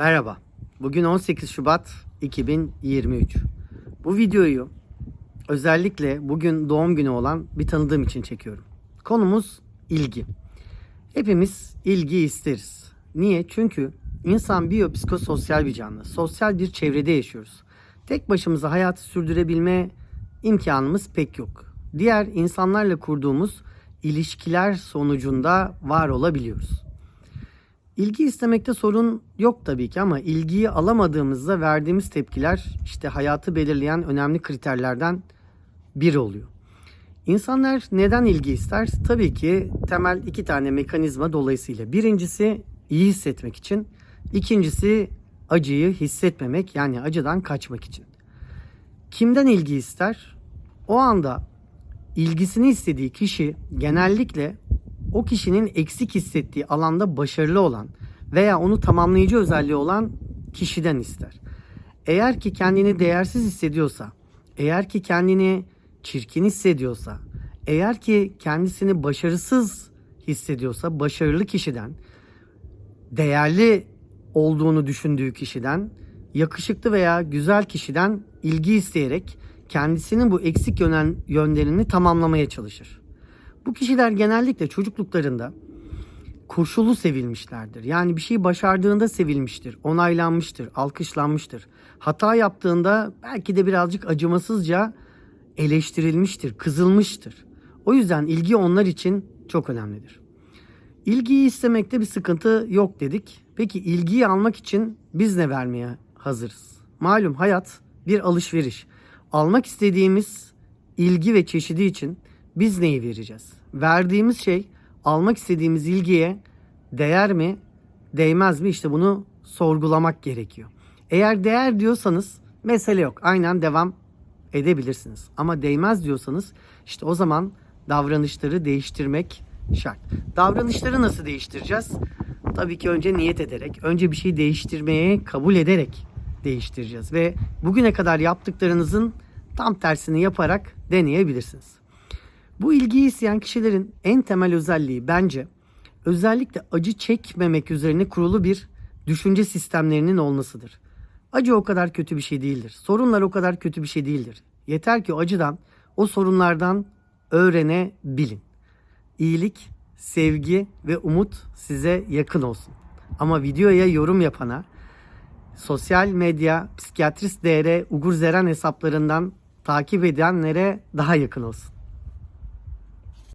Merhaba. Bugün 18 Şubat 2023. Bu videoyu özellikle bugün doğum günü olan bir tanıdığım için çekiyorum. Konumuz ilgi. Hepimiz ilgi isteriz. Niye? Çünkü insan biyopsikososyal bir canlı. Sosyal bir çevrede yaşıyoruz. Tek başımıza hayatı sürdürebilme imkanımız pek yok. Diğer insanlarla kurduğumuz ilişkiler sonucunda var olabiliyoruz. İlgi istemekte sorun yok tabii ki ama ilgiyi alamadığımızda verdiğimiz tepkiler işte hayatı belirleyen önemli kriterlerden biri oluyor. İnsanlar neden ilgi ister? Tabii ki temel iki tane mekanizma dolayısıyla. Birincisi iyi hissetmek için, ikincisi acıyı hissetmemek yani acıdan kaçmak için. Kimden ilgi ister? O anda ilgisini istediği kişi genellikle o kişinin eksik hissettiği alanda başarılı olan veya onu tamamlayıcı özelliği olan kişiden ister. Eğer ki kendini değersiz hissediyorsa, eğer ki kendini çirkin hissediyorsa, eğer ki kendisini başarısız hissediyorsa başarılı kişiden, değerli olduğunu düşündüğü kişiden, yakışıklı veya güzel kişiden ilgi isteyerek kendisinin bu eksik yönen, yönlerini tamamlamaya çalışır. Bu kişiler genellikle çocukluklarında koşulu sevilmişlerdir. Yani bir şeyi başardığında sevilmiştir, onaylanmıştır, alkışlanmıştır. Hata yaptığında belki de birazcık acımasızca eleştirilmiştir, kızılmıştır. O yüzden ilgi onlar için çok önemlidir. İlgiyi istemekte bir sıkıntı yok dedik. Peki ilgiyi almak için biz ne vermeye hazırız? Malum hayat bir alışveriş. Almak istediğimiz ilgi ve çeşidi için biz neyi vereceğiz? Verdiğimiz şey almak istediğimiz ilgiye değer mi, değmez mi? İşte bunu sorgulamak gerekiyor. Eğer değer diyorsanız mesele yok. Aynen devam edebilirsiniz. Ama değmez diyorsanız işte o zaman davranışları değiştirmek şart. Davranışları nasıl değiştireceğiz? Tabii ki önce niyet ederek, önce bir şey değiştirmeye kabul ederek değiştireceğiz ve bugüne kadar yaptıklarınızın tam tersini yaparak deneyebilirsiniz. Bu ilgiyi isteyen kişilerin en temel özelliği bence özellikle acı çekmemek üzerine kurulu bir düşünce sistemlerinin olmasıdır. Acı o kadar kötü bir şey değildir. Sorunlar o kadar kötü bir şey değildir. Yeter ki o acıdan, o sorunlardan öğrenebilin. İyilik, sevgi ve umut size yakın olsun. Ama videoya yorum yapana sosyal medya psikiyatrist DR Ugur Zeren hesaplarından takip edenlere daha yakın olsun.